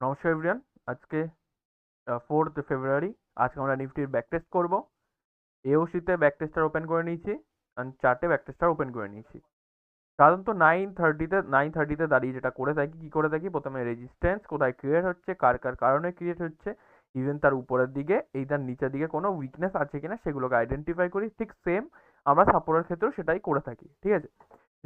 নমস্কার এভরিয়ান আজকে ফোর্থ ফেব্রুয়ারি আজকে আমরা নিফটির ব্যাক টেস্ট করব। এওসিতে ব্যাক টেস্টার ওপেন করে নিয়েছি চারটে ব্যাক টেস্টার ওপেন করে নিয়েছি। সাধারণত নাইন থার্টিতে নাইন থার্টিতে দাঁড়িয়ে যেটা করে থাকি, কী করে থাকি? প্রথমে রেজিস্ট্যান্স কোথায় ক্রিয়েট হচ্ছে, কার কার কারণে ক্রিয়েট হচ্ছে ইভেন তার উপরের দিকে, এই তার নিচের দিকে কোনো উইকনেস আছে কিনা, সেগুলোকে আইডেন্টিফাই করি, ঠিক সেম আমরা সাপোর্টের ক্ষেত্রেও সেটাই করে থাকি, ঠিক আছে?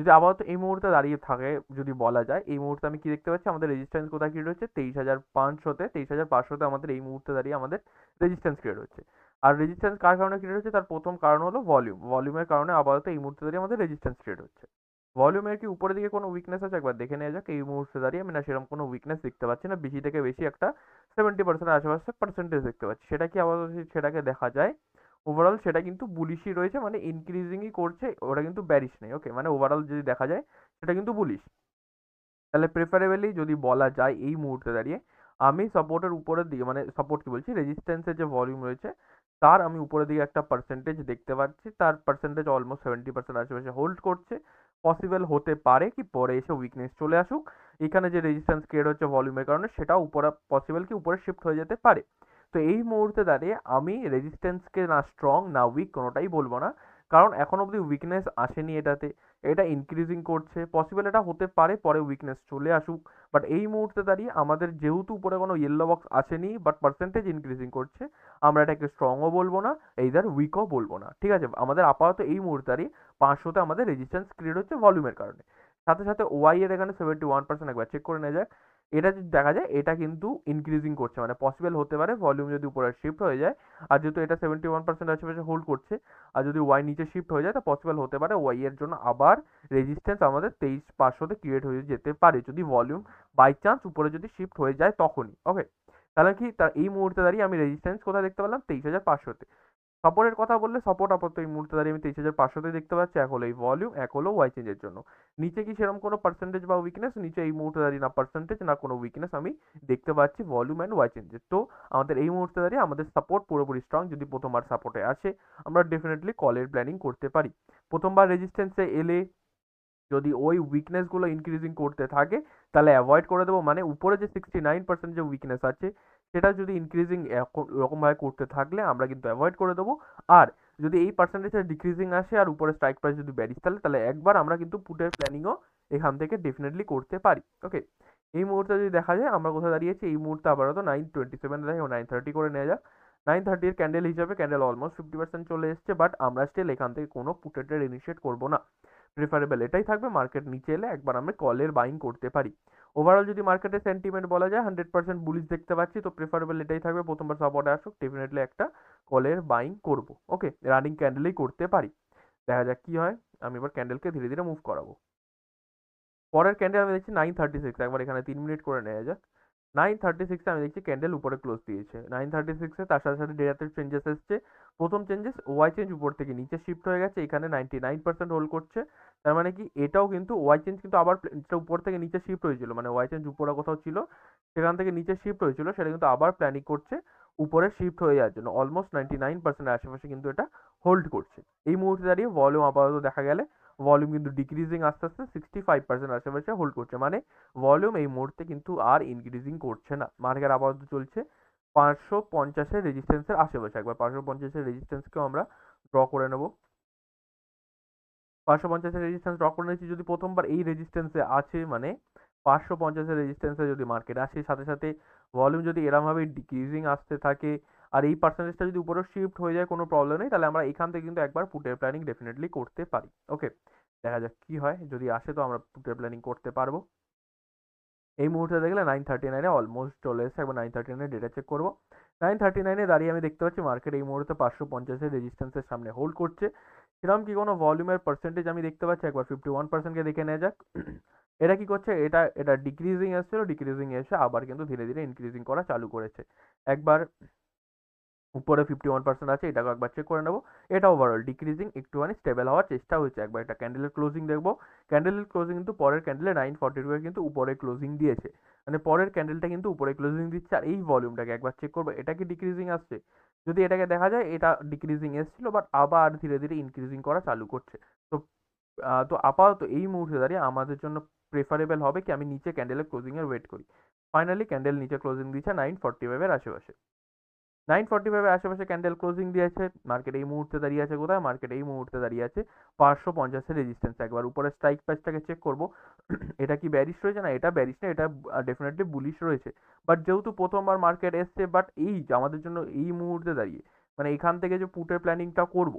যদি আপাতত এই মুহূর্তে দাঁড়িয়ে থাকে, যদি বলা যায়, এই মুহূর্তে আমি কি দেখতে পাচ্ছি? আমাদের রেজিস্ট্যান্স কোথায় ক্রিয়েট হচ্ছে? তেইশ হাজার পাঁচশোতে, তেইশ হাজার পাঁচশোতে আমাদের এই মুহূর্তে দাঁড়িয়ে আমাদের রেজিস্ট্যান্স ক্রিয়েট হচ্ছে। আর রেজিস্ট্যান্স কার কারণে ক্রিয়েট হচ্ছে? তার প্রথম কারণ হলো ভলিউম ভলিউমের কারণে আপাতত এই মুহূর্তে দাঁড়িয়ে আমাদের রেজিস্ট্যান্স ক্রিয়েট হচ্ছে। ভলিউমের কি উপরের দিকে কোনো উইকনেস আছে? একবার দেখে নেওয়া যাক, এই মুহূর্তে দাঁড়িয়ে আমি না সেরকম কোনো উইকনেস দেখতে পাচ্ছি না। বেশি থেকে বেশি একটা সেভেন্টি পার্সেন্ট আশেপাশে পার্সেন্টেজ দেখতে পাচ্ছি। সেটা কি আপাতত সেটাকে দেখা যায়? ওভারঅল সেটা কিন্তু বুলিশই রয়েছে মানে ইনক্রিজিংই করছে, ওটা কিন্তু ব্যারিশ নেই ওকে মানে ওভারঅল যদি দেখা যায়, সেটা কিন্তু বুলিশ তাহলে প্রেফারেবলি যদি বলা যায় এই মুহূর্তে দাঁড়িয়ে, আমি সাপোর্টের উপরের দিকে মানে সাপোর্ট কি বলছি? রেজিস্ট্যান্সের যে ভলিউম রয়েছে, তার আমি উপরের দিকে একটা পার্সেন্টেজ দেখতে পাচ্ছি, তার পার্সেন্টেজ অলমোস্ট সেভেন্টি পার্সেন্ট আশেপাশে হোল্ড করছে। পসিবল হতে পারে কি, পরে এসে উইকনেস চলে আসুক। এখানে যে রেজিস্ট্যান্স ক্রিয়েট হচ্ছে ভলিউমের কারণে, সেটাও উপরে পসিবল কি উপরে শিফট হয়ে যেতে পারে। তো এই মুহূর্তে দাঁড়িয়ে আমি রেজিস্ট্যান্সকে না স্ট্রং না উইক কোনোটাই বলব না। কারণ এখন অবধি উইকনেস আসেনি এটাতে। এটা ইনক্রিজিং করছে। পসিবল এটা হতে পারে, পরে উইকনেস চলে আসুক। বাট এই মুহূর্তে দাঁড়িয়ে আমাদের যেহেতু উপরে কোনো ইয়েলো বক্স আসেনি বাট পার্সেন্টেজ ইনক্রিজিং করছে, আমরা এটাকে স্ট্রংও বলব না এই এইদার উইকও বলব না। ঠিক আছে? আমাদের আপাতত এই মুহূর্তে দাঁড়িয়ে পাঁচশোতে আমাদের রেজিস্ট্যান্স ক্রিয়েট হচ্ছে ভলিউমের কারণে। সাথে সাথে ওয়াই এর এখানে সেভেন্টি ওয়ান পার্সেন্ট একবার চেক করে নেওয়া যাক। এটা যদি দেখা যায়, এটা কিন্তু ইনক্রিজিং করছে। মানে পসিবল হতে পারে ভলিউম যদি উপরে শিফট হয়ে যায়, আর যেহেতু এটা সেভেন্টি ওয়ান পার্সেন্ট আশেপাশে হোল্ড করছে, আর যদি ওয়াই নিচে শিফট হয়ে যায়, তা পসিবল হতে পারে ওয়াই এর জন্য আবার রেজিস্ট্যান্স আমাদের তেইশ পাঁচশোতে ক্রিয়েট হয়ে যেতে পারে। যদি ভলিউম বাই চান্স উপরে যদি শিফট হয়ে যায় তখনই ওকে তাহলে কি তার এই মুহূর্তে দাঁড়িয়ে আমি রেজিস্ট্যান্স কোথায় দেখতে পেলাম? তেইশ হাজার পাঁচশোতে সাপোর্টের কথা বললে সাপোর্ট আপাতত এই মুহূর্তে দাঁড়িয়ে আমি তেইশ হাজার পাঁচশোতে দেখতে পাচ্ছি। এক হলো এই ভলিউম এক হলো ওয়াই চেঞ্জের জন্য। নিচে কি সেরকম কোনো পার্সেন্টেজ বা উইকনেস নিচে এই মুহূর্তে দাঁড়িয়ে না পার্সেন্টেজ না কোনো উইকনেস আমি দেখতে পাচ্ছি ভলিউম অ্যান্ড ওয়াই চেঞ্জের তো আমাদের এই মুহূর্তে দাঁড়িয়ে আমাদের সাপোর্ট পুরোপুরি স্ট্রং যদি প্রথমবার সাপোর্টে আসে, আমরা ডেফিনেটলি কলের প্ল্যানিং করতে পারি। প্রথমবার রেজিস্ট্যান্সে এলে যদি ওই উইকনেসগুলো ইনক্রিজিং করতে থাকে, তাহলে অ্যাভয়েড করে দেবো। মানে উপরে যে সিক্সটি নাইন পার্সেন্ট যে উইকনেস আছে সেটা যদি ইনক্রিজিং এরকমভাবে করতে থাকলে আমরা কিন্তু অ্যাভয়েড করে দেবো। আর যদি এই পার্সেন্টেজটা ডিক্রিজিং আসে আর উপরে স্ট্রাইক প্রাইস যদি ব্যারিস তাহলে তাহলে একবার আমরা কিন্তু পুটের প্ল্যানিংও এখান থেকে ডেফিনেটলি করতে পারি। ওকে এই মুহূর্তে যদি দেখা যায়, আমরা কোথায় দাঁড়িয়েছি? এই মুহূর্তে আপাতত নাইন টোয়েন্টি সেভেন দেখে নাইন থার্টি করে নেওয়া যাক। নাইন থার্টির ক্যান্ডেল হিসাবে ক্যান্ডেল অলমোস্ট ফিফটি পার্সেন্ট চলে এসছে বাট আমরা স্টিল এখান থেকে কোনো পুটের ট্রেড ইনিশিয়েট করব না। প্রিফারেবল এটাই থাকবে মার্কেট নিচে এলে একবার আমরা কলের বাইং করতে পারি। ওভারঅল যদি মার্কেটের সেন্টিমেন্ট বলা যায় হান্ড্রেড পার্সেন্ট বুলিশ দেখতে পাচ্ছি, তো প্রিফারেবল এটাই থাকবে, প্রথমবার সাপোর্টে আসুক ডেফিনেটলি একটা কলের বাইং করব ওকে রানিং ক্যান্ডেলেই করতে পারি। দেখা যাক কি হয়, আমি এবার ক্যান্ডেলকে ধীরে ধীরে মুভ করাবো। পরের ক্যান্ডেল আমি দেখছি নাইন থার্টি সিক্স একবার এখানে তিন মিনিট করে নেওয়া যাক। নাইন থার্টি সিক্সে আমি দেখছি ক্যান্ডেল উপরে ক্লোজ দিয়েছে। নাইন থার্টি সিক্সে তার সাথে সাথে ডেটাতে চেঞ্জেস এসছে। প্রথম চেঞ্জেস ওয়াই চেঞ্জ উপর থেকে নিচে শিফট হয়ে গেছে, এখানে নাইনটি নাইন পার্সেন্ট হোল্ড করছে। তার মানে কি? এটাও কিন্তু ওয়াই চেঞ্জ কিন্তু আবার উপর থেকে নিচে শিফট হয়েছিল। মানে ওয়াই চেঞ্জ উপরে কোথাও ছিল, সেখান থেকে নিচে শিফট হয়েছিল, সেটা কিন্তু আবার প্ল্যানিং করছে উপরে শিফট হয়ে যাওয়ার জন্য। অলমোস্ট নাইনটি নাইন পার্সেন্টের আশেপাশে কিন্তু এটা হোল্ড করছে। এই মুহূর্তে দাঁড়িয়ে ভলিউম আপাতত দেখা গেলে ভলিউম কিন্তু ডিক্রিজিং আস্তে আস্তে সিক্সটি ফাইভ পার্সেন্ট আশেপাশে হোল্ড করছে। মানে ভলিউম এই মুহূর্তে কিন্তু আর ইনক্রিজিং করছে না। মার্কেট আপাতত চলছে পাঁচশো পঞ্চাশের রেজিস্ট্যান্সের আশেপাশে। একবার পাঁচশো পঞ্চাশের রেজিস্ট্যান্সকেও আমরা ড্র করে নেব। পাঁচশো পঞ্চাশের রেজিস্ট্যান্স ড্র করে নিয়েছি। যদি প্রথমবার এই রেজিস্ট্যান্সে আছে মানে পাঁচশো পঞ্চাশের রেজিস্ট্যান্সে যদি মার্কেট আসে, সাথে সাথে ভলিউম যদি এরমভাবে ডিক্রিজিং আসতে থাকে, আর এই পার্সেন্টেজটা যদি উপরে শিফট হয়ে যায়, কোনো প্রবলেম নেই। তাহলে আমরা এখান থেকে কিন্তু একবার পুটের প্ল্যানিং ডেফিনেটলি করতে পারি। ওকে দেখা যাক কী হয়। যদি আসে তো আমরা পুটের প্ল্যানিং করতে পারব। এই মুহূর্তে দেখলে নাইন থার্টি নাইনে অলমোস্ট চলে এসেছে। একবার নাইন থার্টি নাইনে ডেটা চেক করব। নাইন থার্টি নাইনে দাঁড়িয়ে আমি দেখতে পাচ্ছি মার্কেট এই মুহূর্তে পাঁচশো পঞ্চাশের রেজিস্ট্যান্সের সামনে হোল্ড করছে। সেরকম কি কোনো ভলিউমের পার্সেন্টেজ আমি দেখতে পাচ্ছি? একবার ফিফটি ওয়ান পার্সেন্টকে দেখে নেওয়া যাক। এটা কি করছে? এটা এটা ডিক্রিজিং এসেছিল। ডিক্রিজিং এসে আবার কিন্তু ধীরে ধীরে ইনক্রিজিং করা চালু করেছে। একবার উপরে ফিফটি ওয়ান পার্সেন্ট আছে, এটাকে একবার চেক করে নেব। এটা ওভারঅল ডিক্রিজিং একটুখানি স্টেবল হওয়ার চেষ্টা হয়েছে একবার। এটা ক্যান্ডেলের ক্লোজিং দেখব। ক্যান্ডেলের ক্লোজিং কিন্তু পরের ক্যান্ডেলে নাইন ফর্টি টু কিন্তু উপরে ক্লোজিং দিয়েছে। মানে পরের ক্যান্ডেলটা কিন্তু উপরে ক্লোজিং দিচ্ছে আর এই ভলিউমটাকে একবার চেক করব। এটা কি ডিক্রিজিং আসছে? যদি এটাকে দেখা যায়, এটা ডিক্রিজিং এসেছিল বাট আবার ধীরে ধীরে ইনক্রিজিং করা চালু করছে। তো তো আপাতত এই মুহূর্তে দাঁড়িয়ে আমাদের জন্য প্রেফারেবল হবে কি আমি নিচে ক্যান্ডেলের ক্লোজিংয়ের ওয়েট করি। ফাইনালি ক্যান্ডেল নিচে ক্লোজিং দিচ্ছে নাইন ফর্টি ফাইভের আশেপাশে। নাইন ফর্টি ফাইভের আশেপাশে ক্যান্ডেল ক্লোজিং দিয়েছে। মার্কেট এই মুহূর্তে দাঁড়িয়ে আছে কোথায়? মার্কেট এই মুহূর্তে দাঁড়িয়ে আছে পাঁচশো পঞ্চাশের রেজিস্ট্যান্স একবার উপরে স্ট্রাইক প্রাইসটাকে চেক করব। এটা কি ব্যারিশ রয়েছে? না, এটা ব্যারিশ না, এটা ডেফিনেটলি বুলিশ রয়েছে। বাট যেহেতু প্রথমবার মার্কেট এসছে বাট এই আমাদের জন্য এই মুহূর্তে দাঁড়িয়ে মানে এখান থেকে যে পুটের প্ল্যানিংটা করব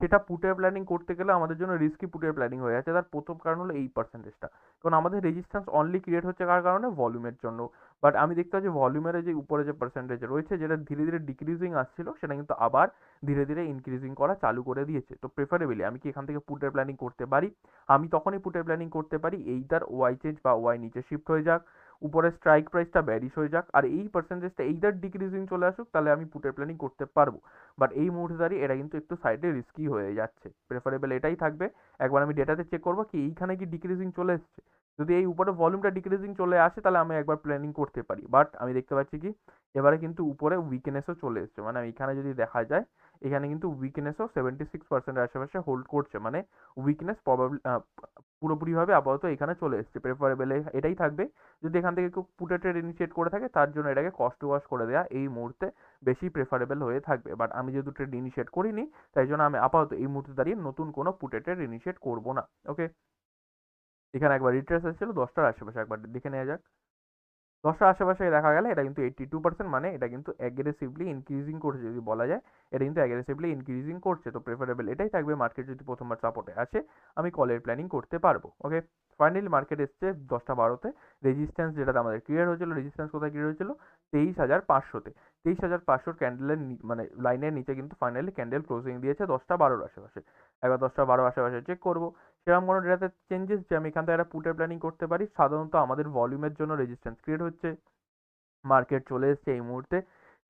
সেটা পুটের প্ল্যানিং করতে গেলে আমাদের জন্য রিস্কি পুটের প্ল্যানিং হয়ে যাচ্ছে। তার প্রথম কারণ হলো এই পার্সেন্টেজটা কারণ আমাদের রেজিস্ট্যান্স অনলি ক্রিয়েট হচ্ছে কার কারণে? ভলিউমের জন্য। বাট আমি দেখতে পাচ্ছি ভলিউমের যে উপরে যে পার্সেন্টেজ রয়েছে, যেটা ধীরে ধীরে ডিক্রিজিং আসছিল, সেটা কিন্তু আবার ধীরে ধীরে ইনক্রিজিং করা চালু করে দিয়েছে। তো প্রেফারেবলি আমি কি এখান থেকে পুটের প্ল্যানিং করতে পারি? আমি তখনই পুটের প্ল্যানিং করতে পারি। এইটার ওয়াই চেঞ্জ বা ওয়াই নিচে শিফট হয়ে যাক। উপরে স্ট্রাইক প্রাইসটা ব্যারিশ হয়ে যাক আর এই পার্সেন্টেজটা এইদার ডিক্রিজিং চলে আসুক, তাহলে আমি পুটের প্ল্যানিং করতে পারব। বাট এই মুহূর্তে দাঁড়িয়ে এটা কিন্তু একটু সাইডে রিস্কি হয়ে যাচ্ছে। প্রেফারেবল এটাই থাকবে। একবার আমি ডেটাতে চেক করব কি এইখানে কি ডিক্রিজিং চলে এসছে। যদি এই উপরে ভলিউমটা ডিক্রিজিং চলে আসে, তাহলে আমি একবার প্ল্যানিং করতে পারি। বাট আমি দেখতে পাচ্ছি কি, এবারে কিন্তু উপরে উইকনেসও চলে এসছে। মানে এখানে যদি দেখা যায় এখানে কিন্তু উইকনেসও সেভেন্টি সিক্স পার্সেন্টের আশেপাশে হোল্ড করছে। মানে উইকনেস প্রবাবলি পুরোপুরিভাবে আপাতত এখানে চলে এসছে। প্রেফারেবল এটাই থাকবে। যদি এখান থেকে কেউ পুটে ট্রেড ইনিশিয়েট করে থাকে, তার জন্য এটাকে কস্ট ওয়াশ করে দেওয়া এই মুহূর্তে বেশি প্রেফারেবল হয়ে থাকবে। বাট আমি যেহেতু ট্রেড ইনিশিয়েট করিনি, তাই জন্য আমি আপাতত এই মুহূর্তে দাঁড়িয়ে নতুন কোনো পুটে ট্রেড ইনিশিয়েট করব না। ওকে এখানে একবার রিট্রেস এসেছিল, দশটার আশেপাশে। একবার দেখে নেওয়া যাক। দশটার আশেপাশে দেখা গেলে এটা কিন্তু এইট্টি টু পার্সেন্ট মানে এটা কিন্তু অ্যাগ্রেসিভলি ইনক্রিজিং করছে, যদি বলা যায়। এটা কিন্তু অ্যাগ্রেসিভলি ইনক্রিজিং করছে, তো প্রেফারেবল এটাই থাকবে মার্কেট যদি প্রথমবার সাপোর্টে আসে, আমি কলের প্ল্যানিং করতে পারব ওকে ফাইনালি মার্কেট এসছে দশটা বারোতে রেজিস্ট্যান্স যেটা আমাদের ক্লিয়ার হয়েছিল রেজিস্ট্যান্স কোথায় ক্লিয়ার হয়েছিল? তেইশ হাজার পাঁচশোতে। তেইশ হাজার পাঁচশোর ক্যান্ডেলের মানে লাইনের নিচে কিন্তু ফাইনালি ক্যান্ডেল ক্লোজিং দিয়েছে দশটা বারোর আশেপাশে। এবার দশটা বারো আশেপাশে চেক করব, সেরকম কোনো ডেটাতে চেঞ্জেস যে আমি এখান থেকে একটা পুটের প্ল্যানিং করতে পারি, সাধারণত আমাদের ভলিউমের জন্য রেজিস্ট্যান্স ক্রিয়েট হচ্ছে। মার্কেট চলে এসছে এই মুহূর্তে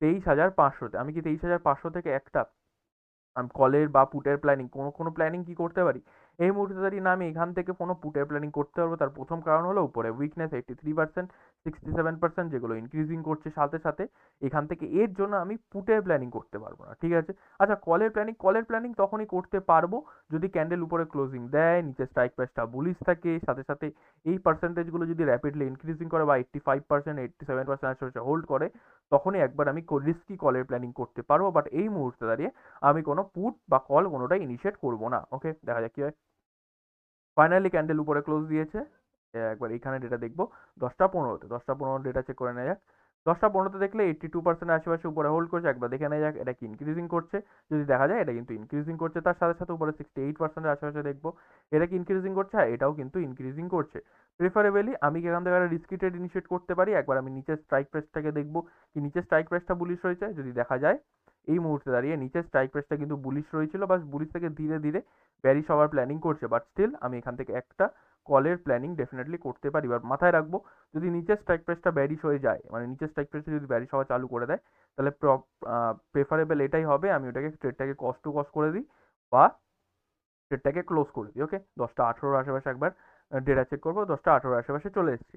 তেইশ হাজার পাঁচশোতে। আমি কি তেইশ হাজার পাঁচশো থেকে একটা আমি কলের বা পুটের প্ল্যানিং কোনো কোনো প্ল্যানিং কি করতে পারি? এই মুহূর্তে দাঁড়িয়ে না আমি এখান থেকে কোনো পুটের প্ল্যানিং করতে পারব, তার প্রথম কারণ হলো উপরে। Weakness eighty three percent sixty seven percent যেগুলো ইনক্রিজিং করছে সাথে সাথে, এখান থেকে এর জন্য আমি পুটের প্ল্যানিং করতে পারব না, ঠিক আছে? আচ্ছা কলের প্ল্যানিং কলের প্ল্যানিং তখনই করতে পারব যদি ক্যান্ডেল উপরে ক্লোজিং দেয়, নিচে স্ট্রাইক প্রাইসটা বুলিশ থাকে, সাথে সাথে এই পার্সেন্টেজগুলো যদি র্যাপিডলি ইনক্রিজিং করে বা eighty five percent eighty seven percent আশেপাশে হোল্ড করে, তখনই একবার আমি রিস্কি কলের প্ল্যানিং করতে পারব বাট এই মুহূর্তে দাঁড়িয়ে আমি কোনো পুট বা কল কোনোটাই ইনিশিয়েট করব না ওকে দেখা যাক কী হয়। ফাইনালি ক্যান্ডেল উপরে ক্লোজ দিয়েছে। একবার এইখানে ডেটা দেখব। দশটা পনেরোতে, দশটা পনেরো ডেটা চেক করে নেওয়া যাক। দশটা পনেরোতে দেখলে এইট্টি টু পার্সেন্ট আশেপাশে উপরে হোল্ড করছে, একবার দেখে নেওয়া যাক এটা কি ইনক্রিজিং করছে। যদি দেখা যায় এটা কিন্তু ইনক্রিজিং করছে, তার সাথে সাথে উপরে সিক্সটি এইট পার্সেন্টের আশেপাশে দেখব। এটা কি ইনক্রিজিং করছে? হ্যাঁ এটাও কিন্তু ইনক্রিজিং করছে। প্রিফারেবলি আমি এখান থেকে একটা রিস্কি ট্রেড ইনিশিয়েট করতে পারি? একবার আমি নিচের স্ট্রাইক প্রাইসটাকে দেখব। কি নিচের স্ট্রাইক প্রাইসটা বুলিশ রয়েছে? যদি দেখা যায়, এই মুহূর্তে দাঁড়িয়ে নিচের স্ট্রাইক প্রাইসটা কিন্তু বুলিশ রয়েছিল বা বুলিশ থেকে ধীরে ধীরে ব্যারিশ হওয়ার প্ল্যানিং করছে। বাট স্টিল আমি এখান থেকে একটা কলের প্ল্যানিং ডেফিনেটলি করতে পারি। বা মাথায় রাখব, যদি নিচের স্ট্রাইক প্রাইসটা ব্যারিশ হয়ে যায় মানে নিচের স্ট্রাইক প্রাইসটা যদি ব্যারিশ হওয়া চালু করে দেয়, তাহলে প্রেফারেবল এটাই হবে, আমি ওটাকে ট্রেডটাকে কস্ট টু কস্ট করে দিই, বা ট্রেডটাকে ক্লোজ করে দিই ওকে দশটা আঠেরোর আশেপাশে একবার ডেটা চেক করব, দশটা আঠেরোর আশেপাশে চলে এসেছি।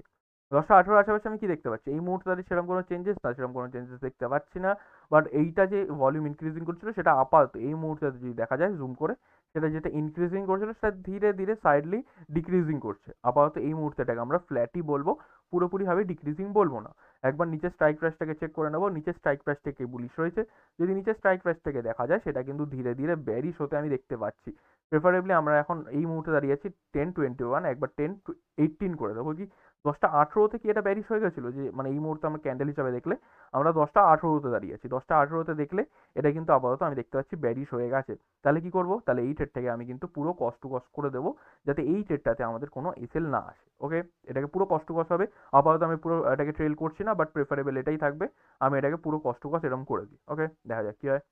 দশটা আঠেরো আশেপাশে আমি কি দেখতে পাচ্ছি? এই মুহূর্তে দাঁড়িয়ে সেরকম কোনো চেঞ্জেস না, সেরকম কোনো চেঞ্জেস দেখতে পাচ্ছি না। বাট এইটা যে ভলিউম ইনক্রিজিং করছিল, সেটা আপাতত এই মুহূর্তে যদি দেখা যায় জুম করে সেটা যেটা ইনক্রিজিং করছিল সেটা ধীরে ধীরে সাইডলি ডিক্রিজিং করছে। আপাতত এই মুহূর্তেটাকে আমরা ফ্ল্যাটই বলব, পুরোপুরিভাবে ডিক্রিজিং বলব না। একবার নিচের স্ট্রাইক প্রাইসটাকে চেক করে নেব, নিচের স্ট্রাইক প্রাইস থেকে বুলিশ রয়েছে। যদি নিচের স্ট্রাইক প্রাইস থেকে দেখা যায়, সেটা কিন্তু ধীরে ধীরে ব্যারিশ হতে আমি দেখতে পাচ্ছি। প্রেফারেবলি আমরা এখন এই মুহূর্তে দাঁড়িয়ে আছি টেন টোয়েন্টি ওয়ান একবার টেন এইটিন করে দেবো কি? দশটা আঠেরোতে কি এটা ব্যারিশ হয়ে গেছিল যে মানে এই মুহূর্তে আমরা ক্যান্ডেল হিসাবে দেখলে আমরা দশটা আঠেরোতে দাঁড়িয়ে আছি। দশটা আঠেরোতে দেখলে এটা কিন্তু আপাতত আমি দেখতে পাচ্ছি ব্যারিশ হয়ে গেছে। তাহলে কি করব? তাহলে এই ট্রেডটাকে আমি কিন্তু পুরো কষ্ট কষ্ট করে দেবো যাতে এই ট্রেডটাতে আমাদের কোনো এসএল না আসে। ওকে এটাকে পুরো কষ্ট কষ্ট হবে। আপাতত আমি পুরো এটাকে ট্রেল করছি না বাট প্রেফারেবল এটাই থাকবে। আমি এটাকে পুরো কষ্ট কষ্ট এরকম করে দিই। ওকে দেখা যাক কী হয়।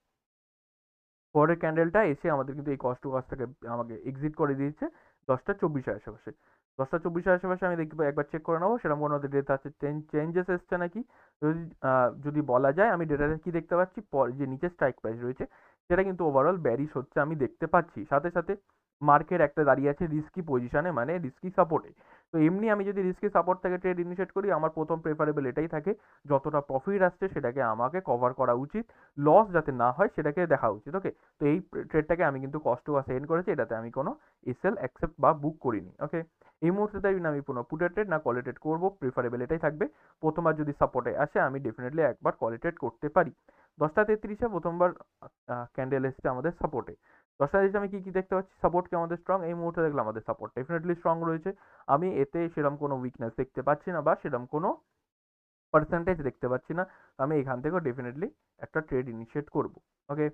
পরের ক্যান্ডেলটা এসে আমাদের কিন্তু এই কষ্ট থেকে আমাকে এক্সিট করে দিয়েছে দশটা চব্বিশের আশেপাশে। দশটা চব্বিশের আশেপাশে আমি দেখব, একবার চেক করে নেব, সেরকম কোনো ডেটা আছে। চেঞ্জেস এসছে নাকি? যদি যদি বলা যায়, আমি ডেটাতে কি দেখতে পাচ্ছি? পর যে নিচে স্ট্রাইক প্রাইস রয়েছে, সেটা কিন্তু ওভারঅল ব্যারিস হচ্ছে, আমি দেখতে পাচ্ছি। সাথে সাথে মার্কেট একটা দাঁড়িয়ে আছে রিস্কি পজিশনে মানে রিস্কি সাপোর্টে তো এমনি আমি যদি রিস্কি সাপোর্ট থেকে ট্রেড ইনিশিয়েট করি, আমার প্রথম প্রেফারেবল এটাই থাকে। যতটা প্রফিট আসছে সেটাকে আমাকে কভার করা উচিত। লস যাতে না হয় সেটাকে দেখা উচিত ওকে তো এই ট্রেডটাকে আমি কিন্তু কষ্ট বা সেন্ড করেছি, এটাতে আমি কোনো এসএল অ্যাকসেপ্ট বা বুক করিনি ওকে এই মুহূর্তে তাই আমি কোনো পুটের ট্রেড না কলে ট্রেড করব প্রিফারেবল এটাই থাকবে। প্রথমবার যদি সাপোর্টে আসে, আমি ডেফিনেটলি একবার কলে ট্রেড করতে পারি। দশটা তেত্রিশে প্রথমবার ক্যান্ডেল এসছে আমাদের সাপোর্টে দশটা আমি কী কী দেখতে পাচ্ছি? সাপোর্টকে আমাদের স্ট্রং এই মুহূর্তে দেখলাম আমাদের সাপোর্ট ডেফিনেটলি স্ট্রং রয়েছে। আমি এতে সেরকম কোনো উইকনেস দেখতে পাচ্ছি না বা সেরকম কোনো পার্সেন্টেজ দেখতে পাচ্ছি না। আমি এখান থেকেও ডেফিনেটলি একটা ট্রেড ইনিশিয়েট করব ওকে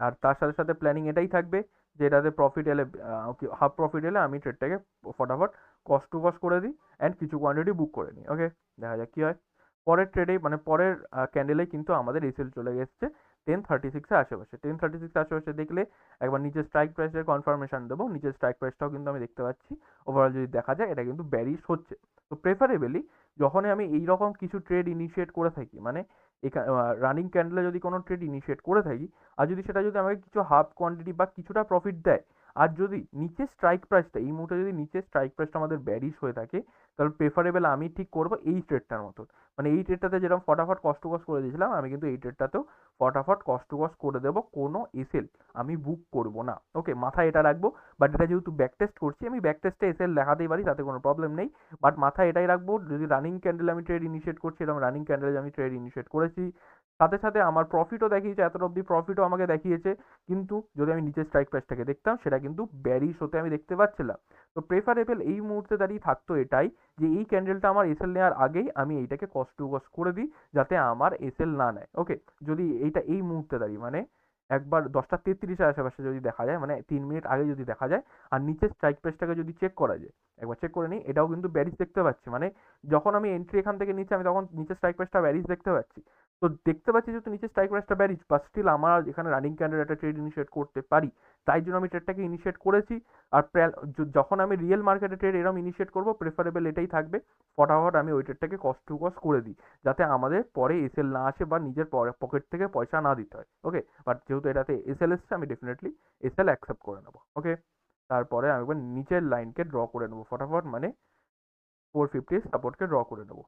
আর তার সাথে সাথে প্ল্যানিং এটাই থাকবে যে এটাতে প্রফিট এলে হাফ প্রফিট এলে আমি ট্রেডটাকে ফটাফট কস্ট টু কস্ট করে দিই অ্যান্ড কিছু কোয়ান্টিটি বুক করে নিই ওকে দেখা যাক কী হয়। পরের ট্রেডেই মানে পরের ক্যান্ডেলেই কিন্তু আমাদের এসএল চলে গেছে টেন থার্টি সিক্সের আশেপাশে। টেন থার্টি সিক্স আশেপাশে দেখলে একবার নিচের স্ট্রাইক প্রাইসের কনফার্মেশন দেবো। নিচের স্ট্রাইক প্রাইসটাও কিন্তু আমি দেখতে পাচ্ছি। ওভারঅল যদি দেখা যায়, এটা কিন্তু ব্যারিশ হচ্ছে। তো প্রেফারেবলি যখনই আমি এই রকম কিছু ট্রেড ইনিশিয়েট করে থাকি মানে রানিং ক্যান্ডেলে যদি কোনো ট্রেড ইনিশিয়েট করে থাকি, আর যদি সেটা যদি আমাকে কিছু হাফ কোয়ান্টিটি বা কিছুটা প্রফিট দেয় আর যদি নিচে স্ট্রাইক প্রাইসটা এই মুহূর্তে যদি নিচে স্ট্রাইক প্রাইসটা আমাদের ব্যারিশ হয়ে থাকে, তাহলে প্রেফারেবল আমি ঠিক করব এই ট্রেডটার মতন। মানে এই ট্রেডটাতে যেরকম ফটাফট কষ্ট কষ্ট করে দিয়েছিলাম, আমি কিন্তু এই ট্রেডটাতেও ফটাফট কষ্ট কষ্ট করে দেবো কোনো এসএল আমি বুক করব না। ওকে মাথায় এটা রাখব বাট এটা যেহেতু ব্যাক টেস্ট করছি, আমি ব্যাক টেস্টে এসএল দেখাতেই পারি, তাতে কোনো প্রবলেম নেই। বাট মাথায় এটাই রাখব, যদি রানিং ক্যান্ডেল আমি ট্রেড ইনিশিয়েট করছি, এরকম রানিং ক্যান্ডেলে আমি ট্রেড ইনিশিয়েট করেছি সাথে সাথে আমার প্রফিটও দেখিয়েছে, এতটা অবধি প্রফিটও আমাকে দেখিয়েছে। কিন্তু যদি আমি নিচের স্ট্রাইক প্রাইসটাকে দেখতাম, সেটা কিন্তু ব্যারিশ হতে আমি দেখতে পাচ্ছিলাম। তো প্রেফারেবল এই মুহূর্তে দাঁড়িয়ে থাকতো এটাই যে, এই ক্যান্ডেলটা আমার এসএল নেওয়ার আগেই আমি এইটাকে কস্ট টু কস্ট করে দিই, যাতে আমার এসএল না নেয়। ওকে যদি এইটা এই মুহূর্তে দাঁড়িয়ে মানে একবার দশটা তেত্রিশের আশেপাশে যদি দেখা যায় মানে তিন মিনিট আগে যদি দেখা যায়, আর নিচের স্ট্রাইক প্রাইসটাকে যদি চেক করা যায়, একবার চেক করে নিই, এটাও কিন্তু ব্যারিজ দেখতে পাচ্ছি। মানে যখন আমি এন্ট্রি এখান থেকে নিচ্ছি, আমি তখন নিচের স্ট্রাইক প্রাইসটা ব্যারিজ দেখতে পাচ্ছি। তো দেখতে পাচ্ছি যেহেতু নিচে স্ট্রাইক প্রাইসটা ব্যারিজ বা স্টিল আমার এখানে রানিং ক্যান্ডেল একটা ট্রেড ইনিশিয়েট করতে পারি। তাই জন্য আমি ট্রেডটাকে ইনিশিয়েট করেছি। আর যখন আমি রিয়েল মার্কেটে ট্রেড এরকম ইনিশিয়েট করব প্রেফারেবল এটাই থাকবে। ফটাফট আমি ওই ট্রেডটাকে কস্ট টু কস্ট করে দিই, যাতে আমাদের পরে এসএল না আসে বা নিজের পকেট থেকে পয়সা না দিতে হয় ওকে বাট যেহেতু এটাতে এসএল এসছে, আমি ডেফিনেটলি এসএল অ্যাকসেপ্ট করে নেব ওকে তারপরে আমি একবার নিচের লাইনকে ড্র করে নেব, ফটাফট মানে ফোর ফিফটি সাপোর্টকে ড্র করে নেব।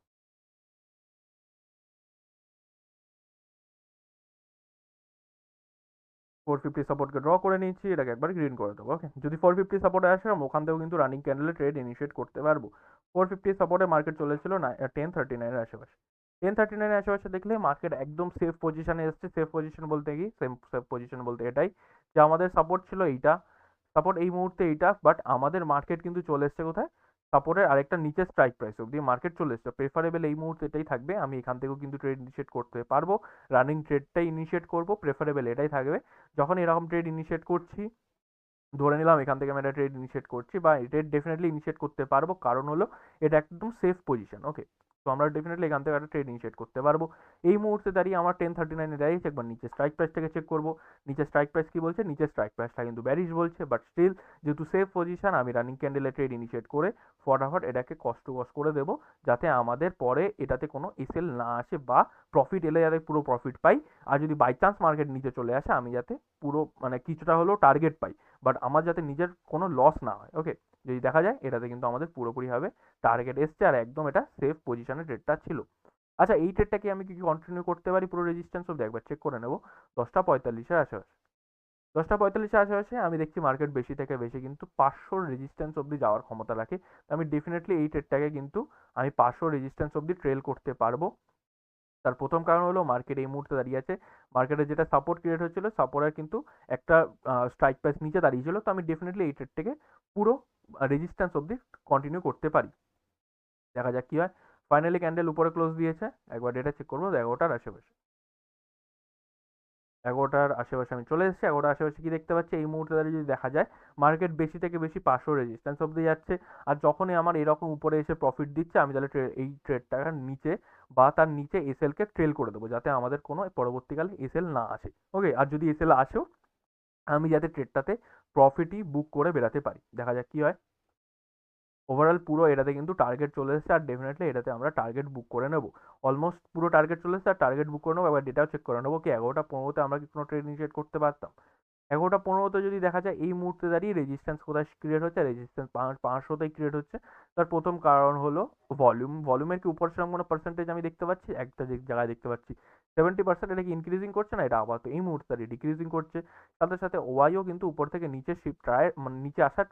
ফোর ফিফটি সাপোর্টকে ড্র করে নিচ্ছি এটাকে একবার গ্রিন করে দেবো ওকে যদি ফোর ফিফটি সাপোর্টে আসে আমি ওখান থেকেও কিন্তু রানিং ক্যান্ডেলে ট্রেড ইনিশিয়েট করতে পারব। ফোর ফিফটি সাপোর্টে মার্কেট চলেছিল টেন থার্টি নাইনের আশেপাশে। টেন থার্টি নাইনের আশেপাশে দেখলে মার্কেট একদম সেফ পজিশনে এসছে। সেফ পজিশন বলতে কি? সেম সেফ পজিশন বলতে এটাই যে আমাদের সাপোর্ট ছিল এইটা। সাপোর্ট এই মুহূর্তে এইটা বাট আমাদের মার্কেট কিন্তু চলে এসছে কোথায়? সাপোর্টের আরেকটা নিচে স্ট্রাইক প্রাইস অব্দি মার্কেট চলে এসছে। প্রেফারেবল এই মুহূর্তে এটাই থাকবে। আমি এখান থেকেও কিন্তু ট্রেড ইনিশিয়েট করতে পারব। রানিং ট্রেডটাই ইনিশিয়েট করব। প্রেফারেবল এটাই থাকবে। যখন এরকম ট্রেড ইনিশিয়েট করছি, ধরে নিলাম এখান থেকে আমি একটা ট্রেড ইনিশিয়েট করছি বা ট্রেড ডেফিনেটলি ইনিশিয়েট করতে পারব। কারণ হলো, এটা একদম সেফ পজিশন ওকে তো আমরা ডেফিনেটলি এখান থেকে একটা ট্রেড ইনিশিয়েট করতে পারব। এই মুহূর্তে দাঁড়িয়ে আমার টেন থার্টি নাইনে দাঁড়িয়েছে একবার নিচে স্ট্রাইক প্রাইসটাকে চেক করব। নিচে স্ট্রাইক প্রাইস কি বলছে? নিচে স্ট্রাইক প্রাইসটা কিন্তু ব্যারিশ বলছে বাট স্টিল যেহেতু সেফ পজিশন আমি রানিং ক্যান্ডেলে ট্রেড ইনিশিয়েট করে ফটাফট এটাকে কষ্ট কষ্ট করে দেবো, যাতে আমাদের পরে এটাতে কোনো এসএল না আসে বা প্রফিট এলে যাতে পুরো প্রফিট পাই। আর যদি বাই চান্স মার্কেট নিচে চলে আসে, আমি যাতে পুরো মানে কিছুটা হলেও টার্গেট পাই। বাট আমার যাতে নিজের কোনো লস না হয় ওকে যদি দেখা যায় এটাতে কিন্তু আমাদের পুরোপুরিভাবে টার্গেট এসছে আর একদম এটা সেফ পজিশনে ট্রেডটা ছিল। আচ্ছা এই ট্রেডটাকে আমি কি কন্টিনিউ করতে পারি পুরো রেজিস্ট্যান্স অব্দি একবার চেক করে নেব। দশটা পঁয়তাল্লিশের আশেপাশে। দশটা পঁয়তাল্লিশের আশেপাশে আমি দেখছি মার্কেট বেশি থেকে বেশি কিন্তু পাঁচশোর রেজিস্ট্যান্স অব্দি যাওয়ার ক্ষমতা রাখে। তো আমি ডেফিনেটলি এই ট্রেডটাকে কিন্তু আমি পাঁচশো রেজিস্ট্যান্স অব্দি ট্রেল করতে পারব। তার প্রথম কারণ হলো মার্কেট এই মুহূর্তে দাঁড়িয়ে আছে। মার্কেটে যেটা সাপোর্ট ক্রিয়েট হয়েছিল সাপোর্টের কিন্তু একটা স্ট্রাইক প্রাইস নিচে দাঁড়িয়েছিল। তো আমি ডেফিনেটলি এই ট্রেডটাকে পুরো রেজিস্ট্যান্স অব্দি কন্টিনিউ করতে পারি। দেখা যাক কী হয়। ফাইনালি ক্যান্ডেল উপরে ক্লোজ দিয়েছে। একবার ডেটা চেক করব, এগারোটার আশেপাশে। এগারোটার আশেপাশে আমি চলে এসেছি। এগারোটার আশেপাশে কি দেখতে পাচ্ছি? এই মুহূর্তে দাঁড়িয়ে যদি দেখা যায় মার্কেট বেশি থেকে বেশি পাঁচশো রেজিস্ট্যান্স অব্দি যাচ্ছে। আর যখনই আমার এরকম উপরে এসে প্রফিট দিচ্ছে, আমি তাহলে এই ট্রেডটার নিচে বা তার নিচে এসএলকে ট্রেল করে দেবো, যাতে আমাদের কোনো পরবর্তীকালে এসএল না আসে। ওকে আর যদি এসএল আসেও, আমি যাতে ট্রেডটাতে প্রফিটই বুক করে বেরাতে পারি। দেখা যাক কী হয়। ওভারঅল পুরো এটাতে কিন্তু টার্গেট চলে এসেছে আর ডেফিনেটলি এটাতে আমরা টার্গেট বুক করে নেব। অলমোস্ট পুরো টার্গেট চলে এসেছে আর টার্গেট বুক করে নেব। এবার ডেটাও চেক করে নেব কি এগারোটা পনেরোতে আমরা কি কোনো ট্রেড ইনিশিয়েট করতে পারতাম। এগারোটা পনেরোতে যদি দেখা যায় এই মুহূর্তে দাঁড়িয়ে রেজিস্ট্যান্স কোথায় ক্রিয়েট হচ্ছে? রেজিস্ট্যান্স পাঁচশোতেই ক্রিয়েট হচ্ছে। তার প্রথম কারণ হলো ভলিউম ভলিউমের কি উপর সেরকম কোনো পার্সেন্টেজ আমি দেখতে পাচ্ছি? একটা জায়গায় দেখতে পাচ্ছি। সেভেন্টি পার্সেন্ট এটা কি ইনক্রিজিং করছে না? এটা আপাতত এই মুহূর্তে ডিক্রিজিং করছে। সাথে সাথে ওয়াইও কিন্তু উপর থেকে নিচে শিফট ট্রাই মানে নিচে আসার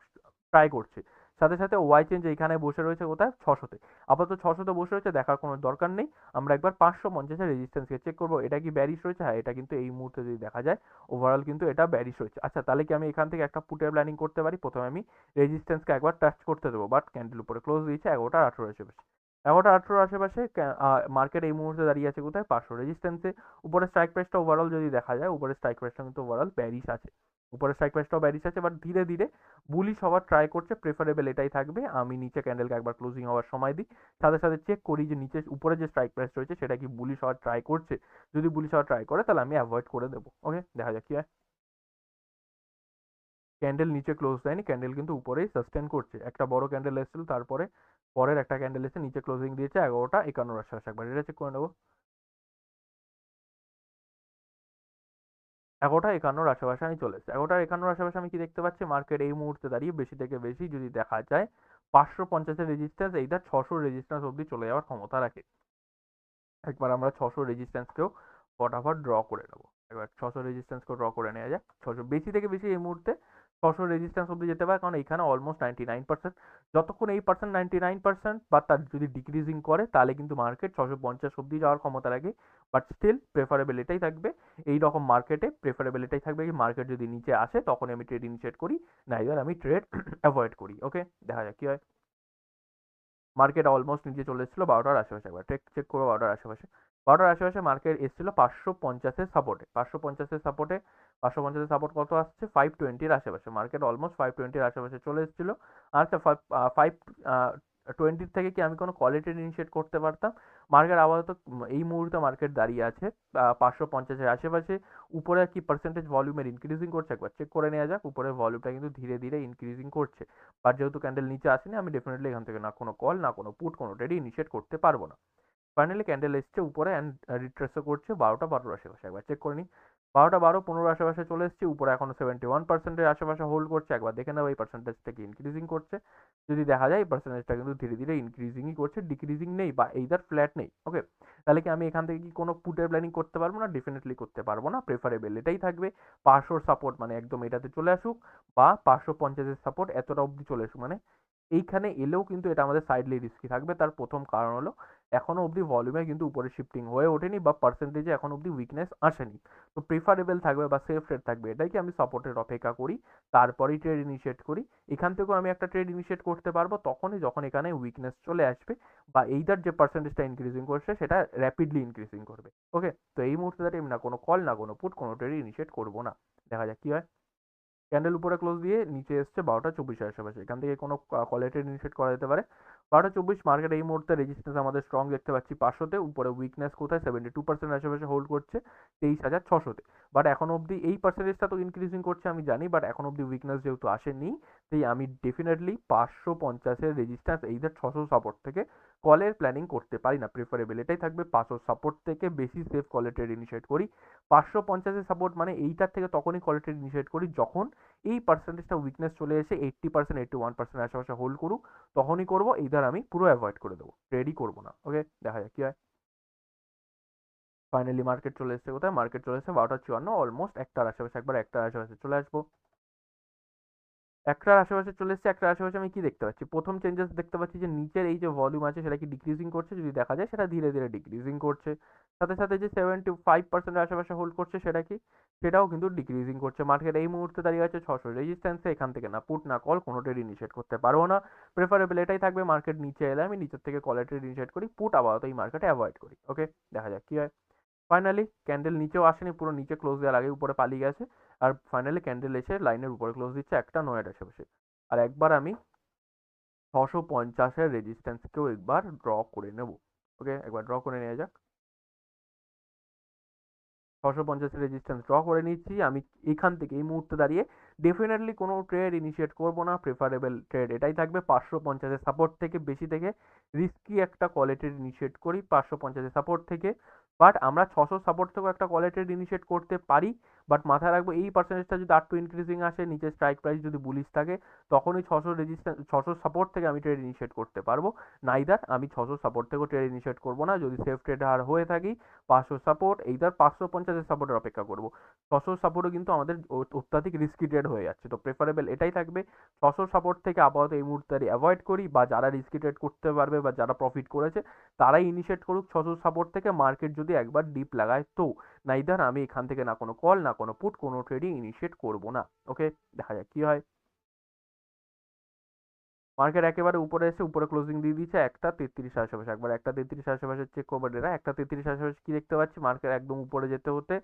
ট্রাই করছে। সাথে সাথে ওয়াই চেঞ্জ এইখানে বসে রয়েছে কোথায়? ছশোতে আপাতত ছশোতে বসে রয়েছে, দেখার কোনো দরকার নেই। আমরা একবার পাঁচশো পঞ্চাশের রেজিস্ট্যান্সকে চেক করব। এটা কি ব্যারিশ রয়েছে? হ্যাঁ এটা কিন্তু এই মুহূর্তে যদি দেখা যায় ওভারঅল কিন্তু এটা ব্যারিশ রয়েছে। আচ্ছা তাহলে কি আমি এখান থেকে একটা পুটের প্ল্যানিং করতে পারি? প্রথমে আমি রেজিস্ট্যান্সকে একবার টাচ করতে দেবো। বাট ক্যান্ডেল উপরে ক্লোজ দিয়েছে, এগারোটা আঠেরো আশেপাশে এগারোটা আঠেরোর আশেপাশে মার্কেট এই মুহূর্তে দাঁড়িয়ে আছে কোথায়? পাঁচশো রেজিস্ট্যান্সে উপরে স্ট্রাইক প্রাইসটা ওভারঅল যদি দেখা যায় উপরে স্ট্রাইক প্রাইসটা কিন্তু ওভারঅল ব্যারিশ আছে। উপরে স্ট্রাইক প্রাইসটাও ব্যারিশ আছে বাট ধীরে ধীরে বুলিশ হওয়ার ট্রাই করছে প্রেফারেবল এটাই থাকবে। আমি নিচে ক্যান্ডেলকে একবার ক্লোজিং হওয়ার সময় দিই। সাথে সাথে চেক করি যে নিচে, উপরে যে স্ট্রাইক প্রাইস রয়েছে, সেটা কি বুলিশ হওয়ার ট্রাই করছে? যদি বুলিশ হওয়ার ট্রাই করে, তাহলে আমি অ্যাভয়েড করে দেবো। ওকে দেখা যাক কি হয়। ক্যান্ডেল নিচে ক্লোজ দেয়নি ক্যান্ডেল কিন্তু উপরেই সাস্টেন করছে। একটা বড় ক্যান্ডেল এসেছিল, তারপরে পরের একটা ক্যান্ডেল এসে নিচে ক্লোজিং দিয়েছে এগারোটা একান্নর আশেপাশে একবার এটা চেক করে নেব। এগারোটা একান্নর আশেপাশে আমি চলে এসেছি। এগারোটা একান্নর আশেপাশে আমি কি দেখতে পাচ্ছি? মার্কেট এই মুহূর্তে দাঁড়িয়ে বেশি থেকে বেশি যদি দেখা যায়, পাঁচশো পঞ্চাশের রেজিস্ট্যান্স এইটা ছশো রেজিস্ট্যান্স অবধি চলে যাওয়ার ক্ষমতা রাখে। একবার আমরা ছশো রেজিস্ট্যান্সকেও ফটাফট ড্র করে নেব। এবার ছশো রেজিস্ট্যান্সকেও ড্র করে নেওয়া যাক। ছশো, বেশি থেকে বেশি এই মুহূর্তে ছশো রেজিস্ট্যান্স অবধি যেতে পারে। কারণ এখানে অলমোস্ট নাইনটি নাইন পার্সেন্ট যতক্ষণ এই পার্সেন্ট নাইনটি নাইন পার্সেন্ট বা তার যদি ডিক্রিজিং করে, তাহলে কিন্তু মার্কেট ছশো পঞ্চাশ অবধি যাওয়ার ক্ষমতা রাখে। বাট স্টিল প্রেফারেবল এটাই থাকবে। এই রকম মার্কেটে প্রেফারেবল এটাই থাকবে কি মার্কেট যদি নিচে আসে, তখন আমি ট্রেড ইনিশিয়েট করি নাইদার আমি ট্রেড অ্যাভয়েড করি ওকে দেখা যাক কী হয়। মার্কেট অলমোস্ট নিচে চলে এসেছিল, বারোটার আশেপাশে একবার। চেক চেক করব বারোটার আশেপাশে। বারোটার আশেপাশে মার্কেট এসেছিল পাঁচশো পঞ্চাশের সাপোর্টে পাঁচশো পঞ্চাশের সাপোর্টে পাঁচশো পঞ্চাশের সাপোর্ট কত আসছে? ফাইভ টোয়েন্টির আশেপাশে। মার্কেট অলমোস্ট ফাইভ টোয়েন্টির আশেপাশে চলে এসেছিল। আচ্ছা ফাইভ টোয়েন্টির থেকে কি আমি কোনো কোয়ালিটি ইনিশিয়েট করতে পারতাম? মার্কেট আপাতত এই মুহূর্তে মার্কেট দাঁড়িয়ে আছে পাঁচশো পঞ্চাশের আশেপাশে। উপরে কি পার্সেন্টেজ ভলিউমের ইনক্রিজিং করছে। একবার চেক করে নেওয়া যাক। উপরে ভলিউমটা কিন্তু ধীরে ধীরে ইনক্রিজিং করছে। বাট যেহেতু ক্যান্ডেল নিচে আসেনি, আমি ডেফিনেটলি এখান থেকে না কোনো কল না কোনো পুট কোনো ট্রেডই ইনিশিয়েট করতে পারব না। ফাইনালি ক্যান্ডেল এসছে উপরে অ্যান্ড রিট্রেসও করছে বারোটা বারোর আশেপাশে। একবার চেক করে নিই। বারোটা বারো, পনেরো আশেপাশে চলে এসেছি, উপরে এখনও সেভেন্টি ওয়ান পার্সেন্টের আশেপাশে হোল্ড করছে, একবার দেখে নেব এই পার্সেন্টেজটা কি ইনক্রিজিং করছে। যদি দেখা যায় এই পার্সেন্টেজটা কিন্তু ধীরে ধীরে ইনক্রিজিংই করছে ডিক্রিজিং নেই বা এইদার ফ্ল্যাট নেই ওকে তাহলে কি আমি এখান থেকে কি কোনো পুটের প্ল্যানিং করতে পারব না? ডেফিনেটলি করতে পারব না প্রেফারেবল এটাই থাকবে। পাঁচশোর সাপোর্ট মানে একদম এটাতে চলে আসুক বা পাঁচশো পঞ্চাশের সাপোর্ট এতটা অবধি চলে আসুক। মানে এইখানে এলেও কিন্তু এটা আমাদের সাইডলি রিস্কি থাকবে। তার প্রথম কারণ হলো এখনও অবধি ভলিউমে কিন্তু উপরে শিফটিং হয়ে ওঠেনি বা পার্সেন্টেজে এখন অবধি উইকনেস আসেনি। তো প্রিফারেবল থাকবে বা সেফ ট্রেড থাকবে, এটাই কি আমি সাপোর্টের অপেক্ষা করি, তারপরেই ট্রেড ইনিশিয়েট করি। এখান থেকেও আমি একটা ট্রেড ইনিশিয়েট করতে পারব তখনই যখন এখানে উইকনেস চলে আসবে বা এইটার যে পার্সেন্টেজটা ইনক্রিজিং করছে সেটা র্যাপিডলি ইনক্রিজিং করবে। ওকে তো এই মুহূর্তে দাঁড়িয়ে আমি না কোনো কল না কোনো পুট কোনো ট্রেড ইনিশিয়েট করব না। দেখা যাক কী হয়। ক্যান্ডেল উপরে ক্লোজ দিয়ে নিচে এসছে বারোটা চব্বিশের আশেপাশে। এখান থেকে কোনো কোয়ালিটি ইনিশিয়েট করা যেতে পারে। বারোটা চব্বিশ মার্কেট এই মুহূর্তে রেজিস্ট্যান্স আমাদের স্ট্রং দেখতে পাচ্ছি পাঁচশোতে। উপরে উইকনেস কোথায়? সেভেন্টি টু পার্সেন্ট আশেপাশে হোল্ড করছে তেইশ হাজার ছশোতে। বাট এখন অবধি এই পার্সেন্টেজটা তো ইনক্রিজিং করছে আমি জানি বাট এখন অবধি উইকনেস যেহেতু আসেনি, তাই আমি ডেফিনেটলি পাঁচশো পঞ্চাশের রেজিস্ট্যান্স এইটা ছশো সাপোর্ট থেকে কলের প্ল্যানিং করতে পারি না প্রিফারেবল এটাই থাকবে পাঁচশো সাপোর্ট থেকে বেশি সেফ কোয়ালিটির ইনিশিয়েট করি। পাঁচশো পঞ্চাশের সাপোর্ট মানে এইটার থেকে তখনই কোয়ালিটির ইনিশিয়েট করি যখন এই পার্সেন্টেজটা উইকনেস চলে এসে eighty percent eighty one percent আশেপাশে হোল্ড করুক, তখনই করব এইদার আমি পুরো অ্যাভয়েড করে দেবো ট্রেডই করব না ওকে দেখা যাক কী হয়। ফাইনালি মার্কেট চলে এসেছে কোথায়? মার্কেট চলে এসেছে বারোটা চুয়ান্ন অলমোস্ট একটার আশেপাশে, একবার একটার আশেপাশে চলে আসব। একটার আশেপাশে চলে এসেছে, একটার আশেপাশে আমি কি দেখতে পাচ্ছি? প্রথম চেঞ্জেস দেখতে পাচ্ছি যে নিচের এই যে ভলিউম আছে সেটা কি ডিক্রিজিং করছে? যদি দেখা যায় সেটা ধীরে ধীরে ডিক্রিজিং করছে। সাথে সাথে যে সেভেন্টি ফাইভ পার্সেন্টের আশেপাশে হোল্ড করছে সেটা কি? সেটাও কিন্তু ডিক্রিজিং করছে। মার্কেট এই মুহূর্তে দাঁড়িয়ে আছে ছশো। রেজিস্ট্যান্সে এখান থেকে না পুট না কল কোনো ট্রেড ইনিশিয়েট করতে পারব না। প্রেফারেবল এটাই থাকবে মার্কেট নিচে এলে আমি নিচের থেকে কলের ট্রেড ইনিশিয়েট করি পুট আপাতত এই মার্কেটে অ্যাভয়েড করি। ওকে দেখা যাক কী হয়। ফাইনালি ক্যান্ডেল নিচেও আসেনি, পুরো নিচে ক্লোজ দেওয়ার আগে উপরে পালিয়ে গেছে। আর ফাইনালি ক্যান্ডেল এসে লাইনের উপরে ক্লোজ দিচ্ছে একটা নয়ের আশেপাশে। আর একবার আমি ছশো পঞ্চাশের রেজিস্ট্যান্সকেও একবার ড্র করে নেব। ওকে একবার ড্র করে নেওয়া যাক। ছশো পঞ্চাশের রেজিস্ট্যান্স ড্র করে নিচ্ছি। আমি এখান থেকে এই মুহূর্তে দাঁড়িয়ে ডেফিনেটলি কোনো ট্রেড ইনিশিয়েট করব না। প্রেফারেবল ট্রেড এটাই থাকবে। পাঁচশো পঞ্চাশের সাপোর্ট থেকে বেশি থেকে রিস্কি একটা কোয়ালিটির ইনিশিয়েট করি। পাঁচশো পঞ্চাশের সাপোর্ট থেকে। বাট আমরা ছশো সাপোর্ট থেকেও একটা কলে ট্রেড ইনিশিয়েট করতে পারি। বাট মাথায় রাখব, এই পার্সেন্টেজটা যদি আর টু ইনক্রিজিং আসে নিচে স্ট্রাইক প্রাইস যদি বুলিশ থাকে, তখনই ছশো রেজিস্ট্যান্স ছশো সাপোর্ট থেকে আমি ট্রেড ইনিশিয়েট করতে পারব। নাইদার আমি ছশো সাপোর্ট থেকেও ট্রেড ইনিশিয়েট করব না। যদি সেফ ট্রেড আর হয়ে থাকি, পাঁচশো সাপোর্ট এইদার পাঁচশো পঞ্চাশের সাপোর্টের অপেক্ষা করব। ছশো সাপোর্টও কিন্তু আমাদের অত্যাধিক রিস্কি ট্রেড হয়ে যাচ্ছে। তো প্রেফারেবল এটাই থাকবে। ছশো সাপোর্ট থেকে আপাতত এই মুহূর্তে অ্যাভয়েড করি, বা যারা রিস্কি ট্রেড করতে পারবে, বা যারা প্রফিট করেছে, তারাই ইনিশিয়েট করুক। ছশো সাপোর্ট থেকে মার্কেট যদি একবার ডিপ লাগায়, তো নাইদার আমি এখান থেকে না কোনো কল না কোনো পুট কোনো ট্রেডিং ইনিশিয়েট করব না। ওকে দেখা যাক, কি হয়? মার্কেট একেবারে উপরে এসে উপরে ক্লোজিং দিয়ে দিচ্ছে একটা তেত্রিশ আশেপাশে। একবার একটা তেত্রিশ আশেপাশে চেক করব ডেরা একটা তেত্রিশ আশেপাশে কি দেখতে পাচ্ছি? মার্কেট একদম উপরে যেতে হতে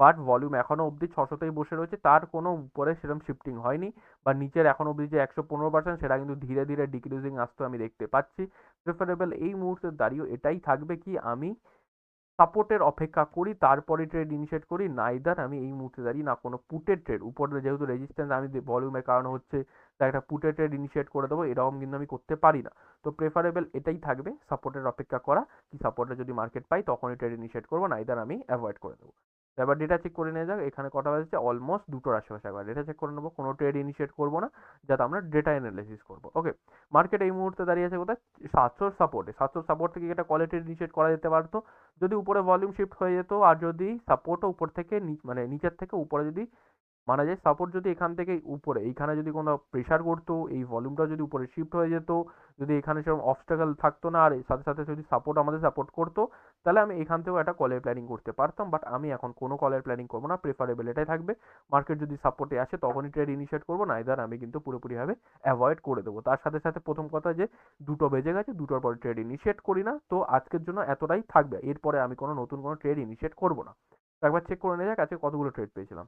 বাট ভলিউম এখনও অবধি ছশোতেই বসে রয়েছে। তার কোনো উপরে সেরকম শিফটিং হয়নি বা নিচের এখন অবধি যে একশো পনেরো পার্সেন্ট সেটা কিন্তু ধীরে ধীরে ডিক্রিজিং আসতে আমি দেখতে পাচ্ছি। প্রেফারেবল এই মুহূর্তে দাঁড়িয়ে এটাই থাকবে কি, আমি সাপোর্টের অপেক্ষা করি, তারপরে ট্রেড ইনিশিয়েট করি নাইদার আমি এই মুহূর্তে দাঁড়িয়ে না, কোনো পুটের ট্রেড উপরে যেহেতু রেজিস্ট্যান্স আমি ভলিউমের কারণে হচ্ছে তাই একটা পুটের ট্রেড ইনিশিয়েট করে দেবো, এরকম কিন্তু আমি করতে পারি না। তো প্রেফারেবল এটাই থাকবে সাপোর্টের অপেক্ষা করা, কি সাপোর্টে যদি মার্কেট পাই, তখনই ট্রেড ইনিশিয়েট করব নাইদার আমি অ্যাভয়েড করে দেবো। এবার ডেটা চেক করে নিয়ে যাক, এখানে কটা বাজছে? অলমোস্ট দুটোর আশেপাশে একবার ডেটা চেক করে নেব, কোনো ট্রেড ইনিশিয়েট করব না, যাতে আমরা ডেটা অ্যানালিসিস করব। ওকে মার্কেট এই মুহূর্তে দাঁড়িয়ে আছে কোথায়? সাতশোর সাপোর্টে সাতশোর সাপোর্ট থেকে এটা কোয়ালিটি ইনিশিয়েট করা যেতে পারতো। যদি উপরে ভলিউম শিফট হয়ে যেত আর যদি সাপোর্টও উপর থেকে মানে নিচের থেকে উপরে যদি মানা যায় সাপোর্ট যদি এখান থেকে উপরে, এইখানে যদি কোনো প্রেশার করতো, এই ভলিউমটা যদি উপরে শিফট হয়ে যেত, যদি এখানে সেরকম অবস্টাকেল থাকতো না, আর সাথে সাথে যদি সাপোর্ট আমাদের সাপোর্ট করতো তাহলে আমি এখান থেকেও একটা কলের প্ল্যানিং করতে পারতাম বাট আমি এখন কোনো কলের প্ল্যানিং করব না প্রেফারেবল এটাই থাকবে। মার্কেট যদি সাপোর্টে আসে, তখনই ট্রেড ইনিশিয়েট করব না এদার আমি কিন্তু পুরোপুরিভাবে অ্যাভয়েড করে দেবো। তার সাথে সাথে প্রথম কথা যে, দুটো বেজে গেছে, দুটোর পরে ট্রেড ইনিশিয়েট করি না, তো আজকের জন্য এতটাই থাকবে। এরপরে আমি কোনো নতুন কোনো ট্রেড ইনিশিয়েট করব না। একবার চেক করে নিয়ে যাক, আজকে কতগুলো ট্রেড পেয়েছিলাম।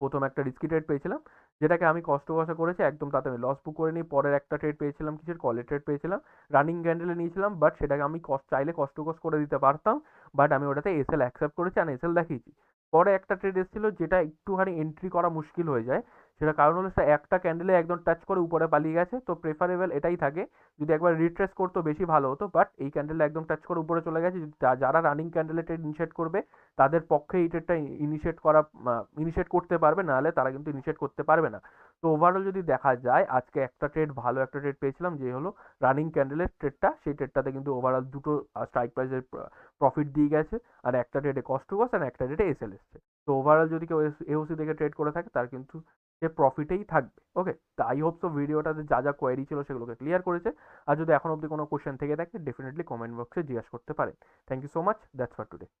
প্রথম একটা রিস্কি ট্রেড পেয়েছিলাম, যেটাকে আমি কষ্ট কষা করেছি, একদম তাতে আমি লস বুক করে নিই। পরের একটা ট্রেড পেয়েছিলাম কিসের কলের ট্রেড পেয়েছিলাম রানিং ক্যান্ডেলে নিয়েছিলাম বাট সেটাকে আমি কষ্ট চাইলে কষ্ট কষ করে দিতে পারতাম বাট আমি ওটাতে এসএল অ্যাকসেপ্ট করেছি আর এসএল দেখিয়েছি। পরে একটা ট্রেড এসেছিল, যেটা একটুখানি এন্ট্রি করা মুশকিল হয়ে যায় সেটা কারণ হলো সেটা একটা ক্যান্ডেলে একদম টাচ করে উপরে পালিয়ে গেছে, তো প্রেফারেবল এটাই থাকে। যদি একবার রিট্রেস করতো বেশি ভালো হতো বাট এই ক্যান্ডেলে একদম টাচ করে উপরে চলে গেছে। যারা রানিং ক্যান্ডেলে ট্রেড ইনিশিয়েট করবে, তাদের পক্ষে এই ট্রেডটা ইনিশিয়েট করা ইনিশিয়েট করতে পারবে, নাহলে তারা কিন্তু ইনিশিয়েট করতে পারবে না। তো ওভারঅল যদি দেখা যায়, আজকে একটা ট্রেড ভালো একটা ট্রেড পেয়েছিলাম, যে হলো রানিং ক্যান্ডেলের ট্রেডটা সেই ট্রেডটাতে কিন্তু ওভারঅল দুটো স্ট্রাইক প্রাইসের প্রফিট দিয়ে গেছে, আর একটা ট্রেডে কস্ট কস আর একটা ট্রেডে এসএল এসছে তো। ওভারঅল যদি কেউ এওসি দেখে ট্রেড করে থাকে, তার কিন্তু সে প্রফিটেই থাকবে। ওকে তো আই হোপ সো ভিডিওটাতে যা যা কোয়ারি ছিল সেগুলোকে ক্লিয়ার করেছে। আর যদি এখন অবধি কোনো কোশ্চেন থেকে থাকে ডেফিনেটলি কমেন্ট বক্সে জিজ্ঞাসা করতে পারে thank you so much that's for today